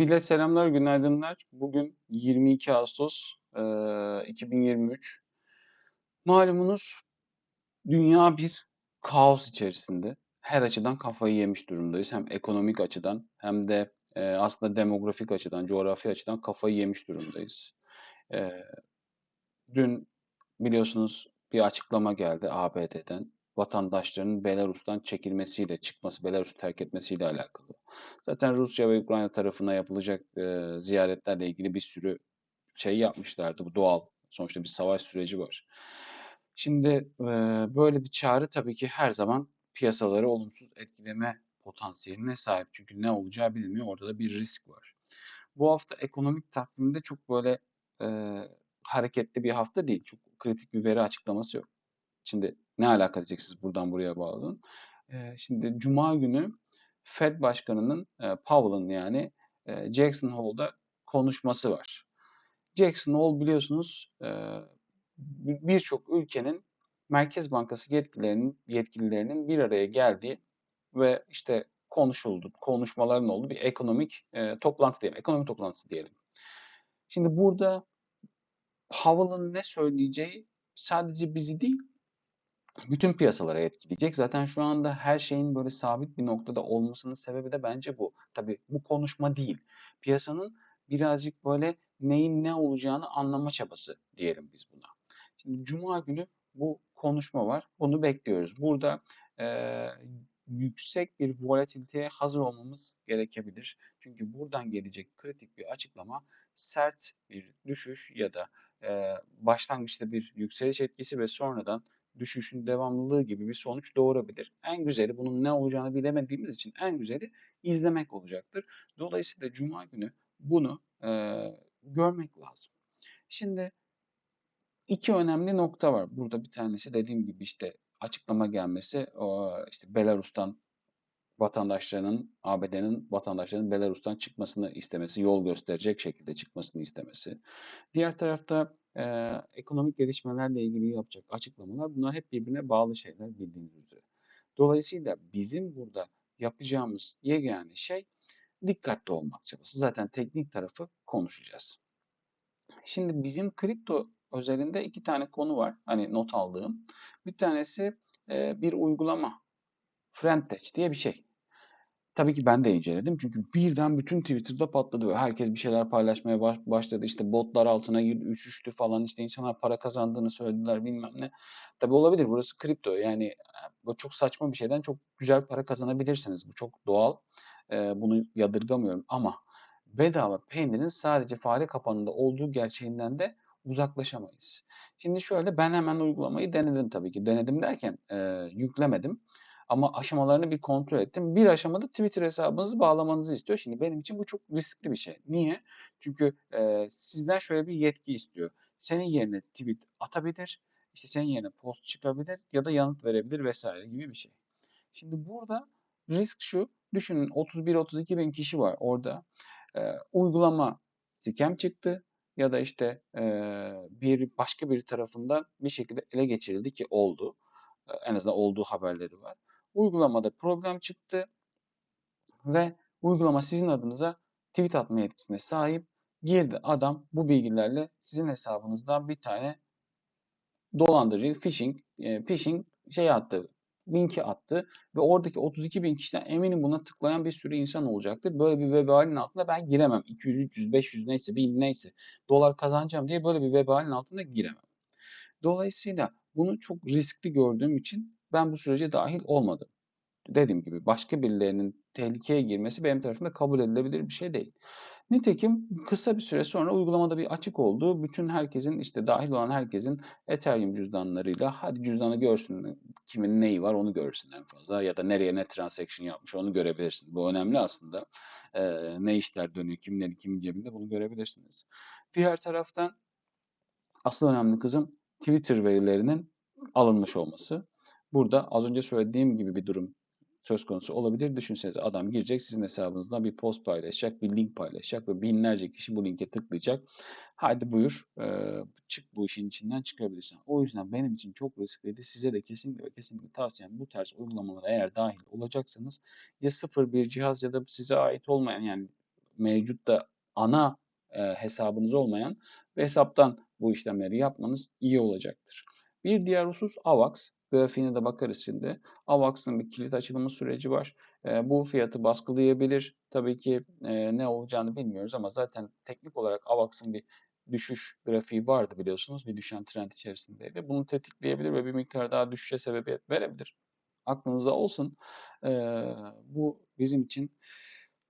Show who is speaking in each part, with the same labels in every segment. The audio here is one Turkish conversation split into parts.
Speaker 1: Millet selamlar, günaydınlar. Bugün 22 Ağustos eee, 2023. Malumunuz dünya bir kaos içerisinde. Her açıdan kafayı yemiş durumdayız. Hem ekonomik açıdan hem de eee, aslında demografik açıdan, coğrafi açıdan kafayı yemiş durumdayız. Eee, dün biliyorsunuz bir açıklama geldi ABD'den. Vatandaşlarının Belarus'tan çekilmesiyle, çıkması, Belarus'u terk etmesiyle alakalı. Zaten Rusya ve Ukrayna tarafına yapılacak eee, ziyaretlerle ilgili bir sürü şey yapmışlardı. Bu doğal. Sonuçta bir savaş süreci var. Şimdi eee, böyle bir çağrı tabii ki her zaman piyasaları olumsuz etkileme potansiyeline sahip. Çünkü ne olacağı bilinmiyor. Orada da bir risk var. Bu hafta ekonomik takvimde çok böyle eee, hareketli bir hafta değil. Çok kritik bir veri açıklaması yok. Şimdi ne alaka diyeceksiniz buradan buraya bağladın. Şimdi Cuma günü Fed Başkanı'nın eee, Powell'ın yani Jackson Hole'da konuşması var. Jackson Hole biliyorsunuz birçok ülkenin Merkez Bankası yetkililerinin yetkililerinin bir araya geldiği ve işte konuşuldu, konuşmaların olduğu bir ekonomik eee, toplantı diyelim, ekonomi toplantısı diyelim. Şimdi burada Powell'ın ne söyleyeceği sadece bizi değil, bütün piyasalara etkileyecek. Zaten şu anda her şeyin böyle sabit bir noktada olmasının sebebi de bence bu. Tabii bu konuşma değil. Piyasanın birazcık böyle neyin ne olacağını anlama çabası diyelim biz buna. Şimdi Cuma günü bu konuşma var. Bunu bekliyoruz. Burada eee, yüksek bir volatiliteye hazır olmamız gerekebilir. Çünkü buradan gelecek kritik bir açıklama sert bir düşüş ya da eee, başlangıçta bir yükseliş etkisi ve sonradan düşüşün devamlılığı gibi bir sonuç doğurabilir. En güzeli bunun ne olacağını bilemediğimiz için en güzeli izlemek olacaktır. Dolayısıyla Cuma günü bunu eee, görmek lazım. Şimdi iki önemli nokta var. Burada bir tanesi dediğim gibi işte açıklama gelmesi, işte Belarus'tan vatandaşlarının, ABD'nin vatandaşlarının Belarus'tan çıkmasını istemesi, yol gösterecek şekilde çıkmasını istemesi. Diğer tarafta eee, ekonomik gelişmelerle ilgili yapacak açıklamalar bunlar hep birbirine bağlı şeyler bildiğiniz üzere. Dolayısıyla bizim burada yapacağımız yegane şey dikkatli olmak çabası. Zaten teknik tarafı konuşacağız. Şimdi bizim kripto özelinde iki tane konu var. Hani not aldığım. Bir tanesi e, bir uygulama. Friendtech diye bir şey. Tabii ki ben de inceledim. Çünkü birden bütün Twitter'da patladı ve herkes bir şeyler paylaşmaya baş- başladı. İşte botlar altına girdi, üşüştü falan. İşte insanlar para kazandığını söylediler bilmem ne. Tabii olabilir. Burası kripto. Yani e, bu çok saçma bir şeyden çok güzel para kazanabilirsiniz. Bu çok doğal. E, bunu yadırgamıyorum. Ama bedava peynirin sadece fare kapanında olduğu gerçeğinden de uzaklaşamayız. Şimdi şöyle ben hemen uygulamayı denedim tabii ki. Denedim derken e, yüklemedim. Ama aşamalarını bir kontrol ettim. Bir aşamada Twitter hesabınızı bağlamanızı istiyor. Şimdi benim için bu çok riskli bir şey. Niye? Çünkü e, sizden şöyle bir yetki istiyor. Senin yerine tweet atabilir, işte senin yerine post çıkabilir ya da yanıt verebilir vesaire gibi bir şey. Şimdi burada risk şu. Düşünün 31-32 bin kişi var orada. E, uygulama scam çıktı ya da işte e, bir başka bir tarafından bir şekilde ele geçirildi ki oldu. En azından olduğu haberleri var. Uygulamada problem çıktı ve uygulama sizin adınıza tweet atma yetkisine sahip. Girdi adam bu bilgilerle sizin hesabınızdan bir tane dolandırıcı phishing, e, phishing şey attı, linki attı ve oradaki 32 bin kişiden eminim buna tıklayan bir sürü insan olacaktır. Böyle bir vebalin altında ben giremem. 200, 300, 500 neyse, 1000 neyse dolar kazanacağım diye böyle bir vebalin altında giremem. Dolayısıyla bunu çok riskli gördüğüm için ben bu sürece dahil olmadım. Dediğim gibi başka birilerinin tehlikeye girmesi benim tarafımda kabul edilebilir bir şey değil. Nitekim kısa bir süre sonra uygulamada bir açık oldu. Bütün herkesin işte dahil olan herkesin Ethereum cüzdanlarıyla hadi cüzdanı görsün kimin neyi var onu görsün en fazla ya da nereye ne transaction yapmış onu görebilirsin. Bu önemli aslında. Ee, ne işler dönüyor kimlerin kimin cebinde bunu görebilirsiniz. Diğer taraftan asıl önemli kızım Twitter verilerinin alınmış olması. Burada az önce söylediğim gibi bir durum söz konusu olabilir. Düşünsenize adam girecek sizin hesabınızdan bir post paylaşacak, bir link paylaşacak ve binlerce kişi bu linke tıklayacak. Hadi buyur e, çık bu işin içinden çıkabilirsin. O yüzden benim için çok riskliydi. Size de kesinlikle ve kesinlikle tavsiyem bu tarz uygulamalara eğer dahil olacaksanız ya sıfır bir cihaz ya da size ait olmayan yani mevcut da ana e, hesabınız olmayan bir hesaptan bu işlemleri yapmanız iyi olacaktır. Bir diğer husus AVAX. Grafiğine de bakarız şimdi. AVAX'ın bir kilit açılımı süreci var. E, bu fiyatı baskılayabilir. Tabii ki e, ne olacağını bilmiyoruz ama zaten teknik olarak AVAX'ın bir düşüş grafiği vardı biliyorsunuz. Bir düşen trend içerisindeydi. Bunu tetikleyebilir ve bir miktar daha düşüşe sebebiyet verebilir. Aklınızda olsun. E, bu bizim için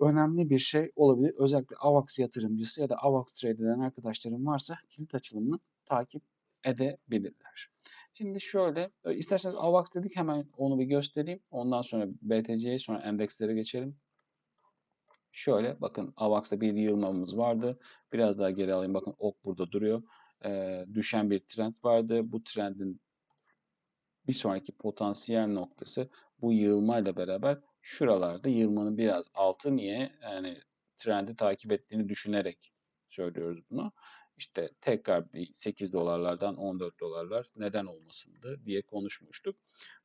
Speaker 1: önemli bir şey olabilir. Özellikle AVAX yatırımcısı ya da AVAX trade eden arkadaşlarım varsa kilit açılımını takip edebilirler. Şimdi şöyle, e, isterseniz AVAX dedik hemen onu bir göstereyim. Ondan sonra BTC'ye sonra endekslere geçelim. Şöyle bakın AVAX'ta bir yığılmamız vardı. Biraz daha geri alayım. Bakın ok burada duruyor. Ee, düşen bir trend vardı. Bu trendin bir sonraki potansiyel noktası bu yığılmayla beraber şuralarda yığılmanın biraz altı niye? Yani trendi takip ettiğini düşünerek söylüyoruz bunu. İşte tekrar bir 8 dolarlardan 14 dolarlar neden olmasındı diye konuşmuştuk.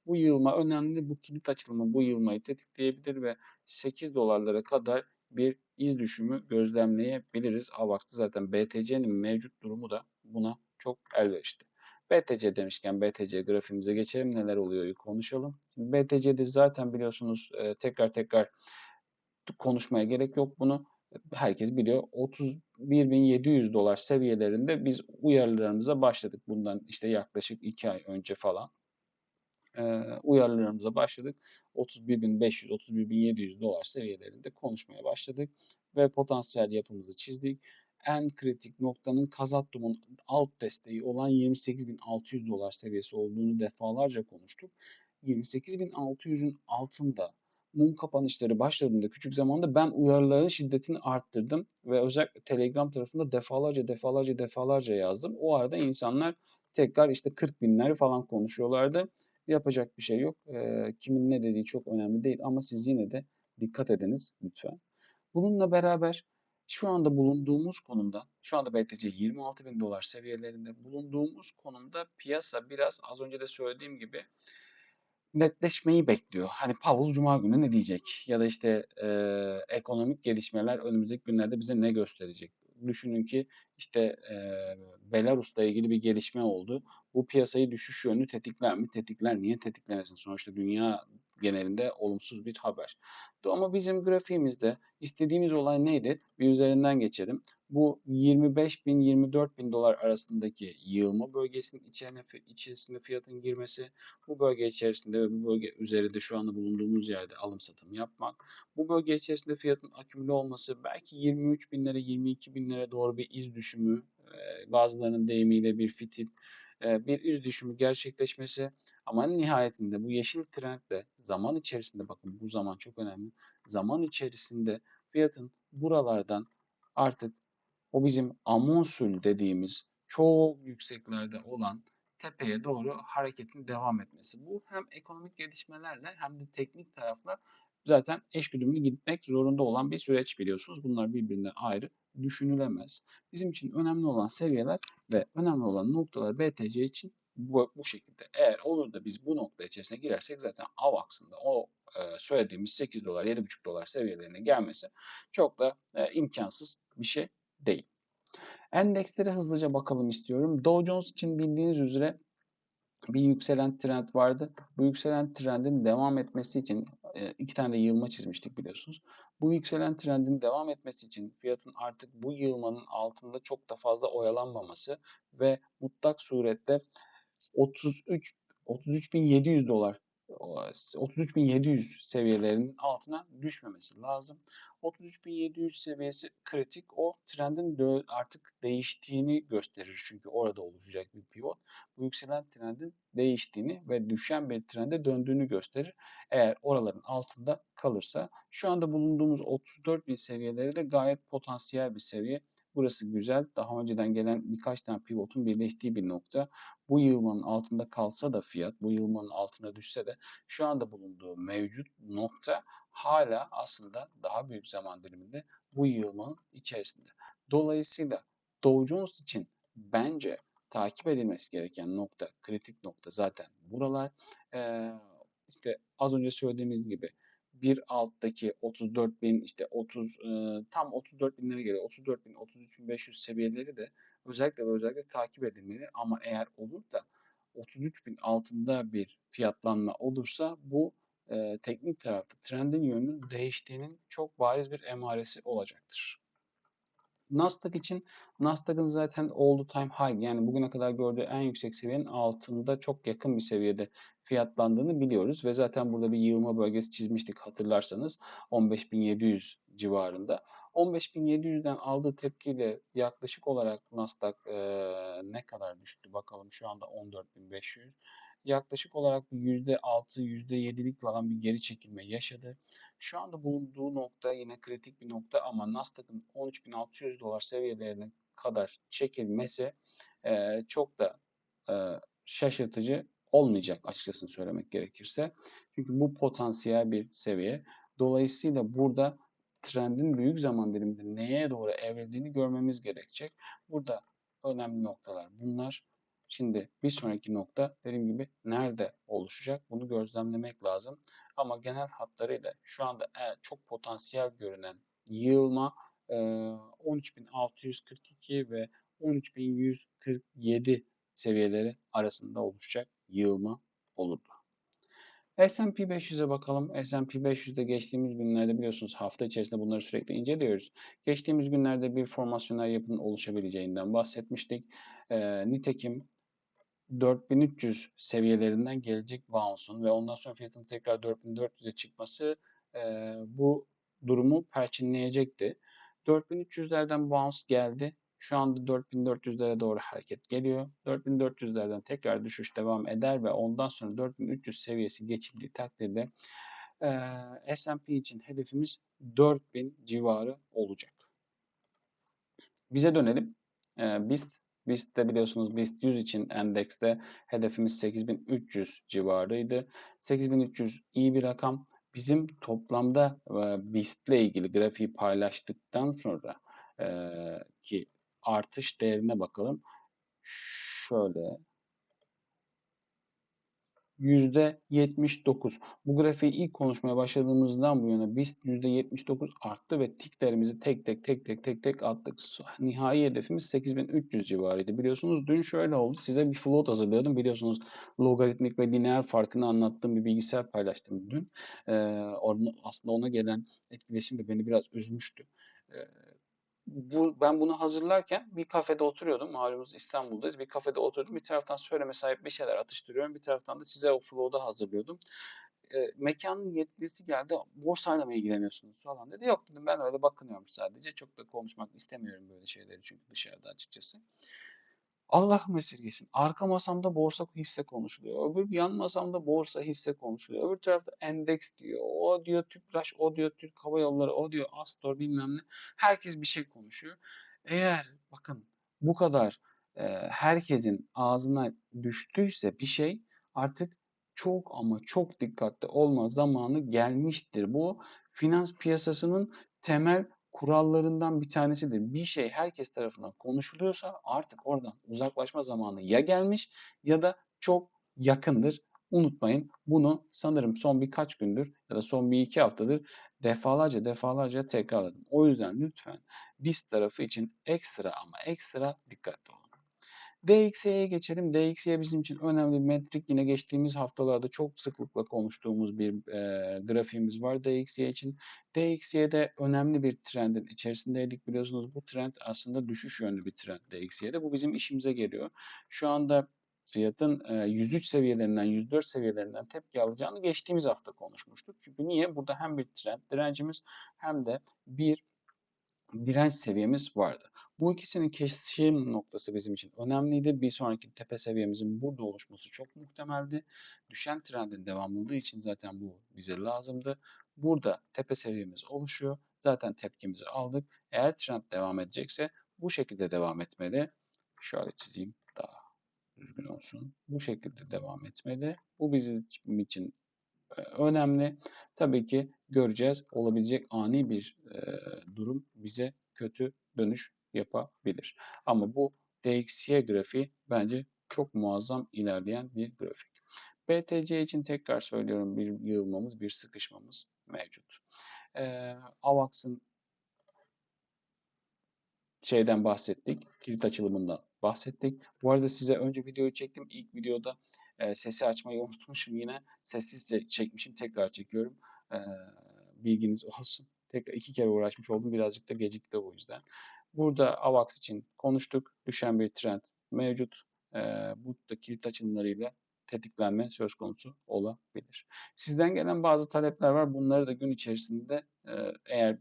Speaker 1: Bu yığılma önemli. Bu kilit açılımı bu yığılmayı tetikleyebilir ve 8 dolarlara kadar bir iz düşümü gözlemleyebiliriz. AVAX'ta zaten BTC'nin mevcut durumu da buna çok elverişli. BTC demişken BTC grafiğimize geçelim. Neler oluyor konuşalım. Şimdi BTC'de zaten biliyorsunuz tekrar tekrar konuşmaya gerek yok bunu. Herkes biliyor. 31.700 dolar seviyelerinde biz uyarılarımıza başladık. Bundan işte yaklaşık 2 ay önce falan uyarılarımıza başladık. 31.500, 31.700 dolar seviyelerinde konuşmaya başladık ve potansiyel yapımızı çizdik. En kritik noktanın Kazattum'un alt desteği olan 28.600 dolar seviyesi olduğunu defalarca konuştuk. 28.600'ün altında mum kapanışları başladığında küçük zamanda ben uyarıların şiddetini arttırdım ve özellikle Telegram tarafında defalarca defalarca defalarca yazdım. O arada insanlar tekrar işte 40 binler falan konuşuyorlardı. Yapacak bir şey yok. E, kimin ne dediği çok önemli değil ama siz yine de dikkat ediniz lütfen. Bununla beraber şu anda bulunduğumuz konumda, şu anda BTC 26 bin dolar seviyelerinde bulunduğumuz konumda piyasa biraz az önce de söylediğim gibi netleşmeyi bekliyor. Hani Powell Cuma günü ne diyecek? Ya da işte e, ekonomik gelişmeler önümüzdeki günlerde bize ne gösterecek? Düşünün ki işte e, Belarus'la ilgili bir gelişme oldu. Bu piyasayı düşüş yönü tetikler mi? Tetikler. Niye tetiklemesin? Sonuçta dünya genelinde olumsuz bir haber. Ama bizim grafiğimizde istediğimiz olay neydi? Bir üzerinden geçelim. Bu 25 bin 24 bin dolar arasındaki yığılma bölgesinin içerine, içerisinde fiyatın girmesi, bu bölge içerisinde ve bu bölge üzerinde şu anda bulunduğumuz yerde alım satım yapmak, bu bölge içerisinde fiyatın akümüle olması, belki 23 binlere 22 binlere doğru bir iz düşümü, bazılarının deyimiyle bir fitil, bir iz düşümü gerçekleşmesi ama nihayetinde bu yeşil trendle zaman içerisinde bakın bu zaman çok önemli. Zaman içerisinde fiyatın buralardan artık o bizim amonsül dediğimiz çok yükseklerde olan tepeye doğru hareketin devam etmesi. Bu hem ekonomik gelişmelerle hem de teknik tarafla zaten eşgüdümlü gitmek zorunda olan bir süreç biliyorsunuz. Bunlar birbirinden ayrı düşünülemez. Bizim için önemli olan seviyeler ve önemli olan noktalar BTC için bu, bu şekilde. Eğer olur da biz bu nokta içerisine girersek zaten AVAX'ın da o e, söylediğimiz 8 dolar 7,5 dolar seviyelerine gelmesi çok da e, imkansız bir şey değil. Endekslere hızlıca bakalım istiyorum. Dow Jones için bildiğiniz üzere bir yükselen trend vardı. Bu yükselen trendin devam etmesi için e, iki tane de yığılma çizmiştik biliyorsunuz. Bu yükselen trendin devam etmesi için fiyatın artık bu yığılmanın altında çok da fazla oyalanmaması ve mutlak surette 33 33.700 dolar 33.700 seviyelerinin altına düşmemesi lazım. 33.700 seviyesi kritik. O trendin artık değiştiğini gösterir. Çünkü orada oluşacak bir pivot. Bu yükselen trendin değiştiğini ve düşen bir trende döndüğünü gösterir. Eğer oraların altında kalırsa şu anda bulunduğumuz 34.000 seviyeleri de gayet potansiyel bir seviye. Burası güzel. Daha önceden gelen birkaç tane pivotun birleştiği bir nokta. Bu yığılmanın altında kalsa da fiyat, bu yığılmanın altına düşse de şu anda bulunduğu mevcut nokta hala aslında daha büyük zaman diliminde bu yığılmanın içerisinde. Dolayısıyla Dow Jones için bence takip edilmesi gereken nokta, kritik nokta zaten buralar. Ee, işte az önce söylediğimiz gibi bir alttaki 34.000 işte 30 e, tam 34.000'lere geliyor. 34.000 33.500 seviyeleri de özellikle ve özellikle takip edilmeli ama eğer olur da 33.000 altında bir fiyatlanma olursa bu teknik tarafta trendin yönünün değiştiğinin çok bariz bir emaresi olacaktır. Nasdaq için Nasdaq'ın zaten all time high yani bugüne kadar gördüğü en yüksek seviyenin altında çok yakın bir seviyede fiyatlandığını biliyoruz ve zaten burada bir yığılma bölgesi çizmiştik hatırlarsanız 15.700 civarında. 15.700'den aldığı tepkiyle yaklaşık olarak Nasdaq e, ne kadar düştü bakalım şu anda 14.500 yaklaşık olarak bir %6, %7'lik falan bir geri çekilme yaşadı. Şu anda bulunduğu nokta yine kritik bir nokta ama Nasdaq'ın 13.600 dolar seviyelerine kadar çekilmesi e, çok da e, şaşırtıcı olmayacak açıkçası söylemek gerekirse. Çünkü bu potansiyel bir seviye. Dolayısıyla burada trendin büyük zaman diliminde neye doğru evrildiğini görmemiz gerekecek. Burada önemli noktalar bunlar. Şimdi bir sonraki nokta dediğim gibi nerede oluşacak bunu gözlemlemek lazım. Ama genel hatlarıyla şu anda çok potansiyel görünen yığılma 13.642 ve 13.147 seviyeleri arasında oluşacak yığılma olurdu. S&P 500'e bakalım. S&P 500'de geçtiğimiz günlerde biliyorsunuz hafta içerisinde bunları sürekli inceliyoruz. Geçtiğimiz günlerde bir formasyonel yapının oluşabileceğinden bahsetmiştik. E, nitekim 4300 seviyelerinden gelecek bounce'un ve ondan sonra fiyatın tekrar 4400'e çıkması e, bu durumu perçinleyecekti. 4300'lerden bounce geldi. Şu anda 4400'lere doğru hareket geliyor. 4400'lerden tekrar düşüş devam eder ve ondan sonra 4300 seviyesi geçildiği takdirde e, S&P için hedefimiz 4000 civarı olacak. Bize dönelim. E, BIST BIST'te biliyorsunuz BIST 100 için endekste hedefimiz 8300 civarıydı. 8300 iyi bir rakam. Bizim toplamda BIST ile ilgili grafiği paylaştıktan sonra ki artış değerine bakalım. Şöyle %79. Bu grafiği ilk konuşmaya başladığımızdan bu yana BIST %79 arttı ve tiklerimizi tek tek tek tek tek tek attık. Nihai hedefimiz 8300 civarıydı. Biliyorsunuz dün şöyle oldu. Size bir float hazırlıyordum. Biliyorsunuz logaritmik ve lineer farkını anlattığım bir bilgisayar paylaştım dün. Ee, aslında ona gelen etkileşim de beni biraz üzmüştü. Ee, bu, ben bunu hazırlarken bir kafede oturuyordum. Malumunuz İstanbul'dayız. Bir kafede oturdum. Bir taraftan söyleme sahip bir şeyler atıştırıyorum. Bir taraftan da size o flow'da hazırlıyordum. E, mekanın yetkilisi geldi. Borsayla mı ilgileniyorsunuz falan dedi. Yok dedim ben öyle bakınıyorum sadece. Çok da konuşmak istemiyorum böyle şeyleri çünkü dışarıda açıkçası. Allah'ım esirgesin. Arka masamda borsa hisse konuşuluyor. Öbür yan masamda borsa hisse konuşuluyor. Öbür tarafta endeks diyor. O diyor Tüpraş, o diyor Türk Hava Yolları, o diyor Astor bilmem ne. Herkes bir şey konuşuyor. Eğer bakın bu kadar e, herkesin ağzına düştüyse bir şey artık çok ama çok dikkatli olma zamanı gelmiştir. Bu finans piyasasının temel kurallarından bir tanesidir. Bir şey herkes tarafından konuşuluyorsa artık oradan uzaklaşma zamanı ya gelmiş ya da çok yakındır. Unutmayın bunu sanırım son birkaç gündür ya da son bir iki haftadır defalarca defalarca tekrarladım. O yüzden lütfen biz tarafı için ekstra ama ekstra dikkatli olun. DXY'ye geçelim. DXY bizim için önemli bir metrik. Yine geçtiğimiz haftalarda çok sıklıkla konuştuğumuz bir e, grafiğimiz var DXY için. DXY'de önemli bir trendin içerisindeydik. Biliyorsunuz bu trend aslında düşüş yönlü bir trend DXY'de. Bu bizim işimize geliyor. Şu anda fiyatın 103 seviyelerinden 104 seviyelerinden tepki alacağını geçtiğimiz hafta konuşmuştuk. Çünkü niye? Burada hem bir trend direncimiz hem de bir direnç seviyemiz vardı. Bu ikisinin kesişim noktası bizim için önemliydi. Bir sonraki tepe seviyemizin burada oluşması çok muhtemeldi. Düşen trendin devamlılığı için zaten bu bize lazımdı. Burada tepe seviyemiz oluşuyor. Zaten tepkimizi aldık. Eğer trend devam edecekse bu şekilde devam etmeli. Şöyle çizeyim daha düzgün olsun. Bu şekilde devam etmeli. Bu bizim için önemli. Tabii ki göreceğiz. Olabilecek ani bir e, durum bize kötü dönüş yapabilir. Ama bu DXY grafiği bence çok muazzam ilerleyen bir grafik. BTC için tekrar söylüyorum bir yığılmamız, bir sıkışmamız mevcut. Ee, AVAX'ın şeyden bahsettik. Kilit açılımından bahsettik. Bu arada size önce videoyu çektim. İlk videoda e, sesi açmayı unutmuşum yine. Sessizce çekmişim. Tekrar çekiyorum. E, bilginiz olsun. Tekrar iki kere uğraşmış oldum. Birazcık da gecikti o yüzden. Burada AVAX için konuştuk. Düşen bir trend mevcut. E, bu da kilit açılımlarıyla tetiklenme söz konusu olabilir. Sizden gelen bazı talepler var. Bunları da gün içerisinde e, eğer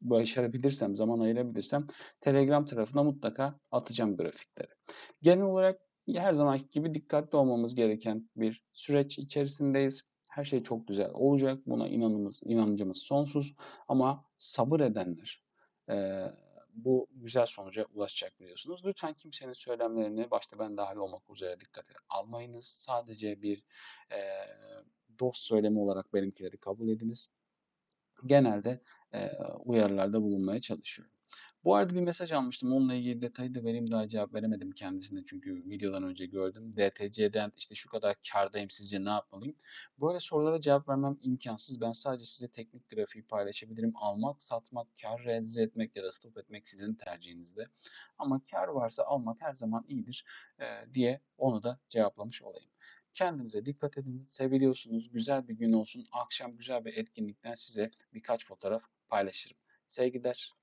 Speaker 1: başarabilirsem, zaman ayırabilirsem Telegram tarafına mutlaka atacağım grafikleri. Genel olarak her zamanki gibi dikkatli olmamız gereken bir süreç içerisindeyiz. Her şey çok güzel olacak. Buna inanımız, inancımız sonsuz. Ama sabır edenler e, bu güzel sonuca ulaşacak biliyorsunuz. Lütfen kimsenin söylemlerini başta ben dahil olmak üzere dikkate almayınız. Sadece bir e, dost söylemi olarak benimkileri kabul ediniz. Genelde e, uyarılarda bulunmaya çalışıyorum. Bu arada bir mesaj almıştım. Onunla ilgili detayı da vereyim daha cevap veremedim kendisine çünkü videodan önce gördüm. DTC'den işte şu kadar kardayım sizce ne yapmalıyım? Böyle sorulara cevap vermem imkansız. Ben sadece size teknik grafiği paylaşabilirim. Almak, satmak, kar realize etmek ya da stop etmek sizin tercihinizde. Ama kar varsa almak her zaman iyidir diye onu da cevaplamış olayım. Kendinize dikkat edin. Seviliyorsunuz. Güzel bir gün olsun. Akşam güzel bir etkinlikten size birkaç fotoğraf paylaşırım. Sevgiler.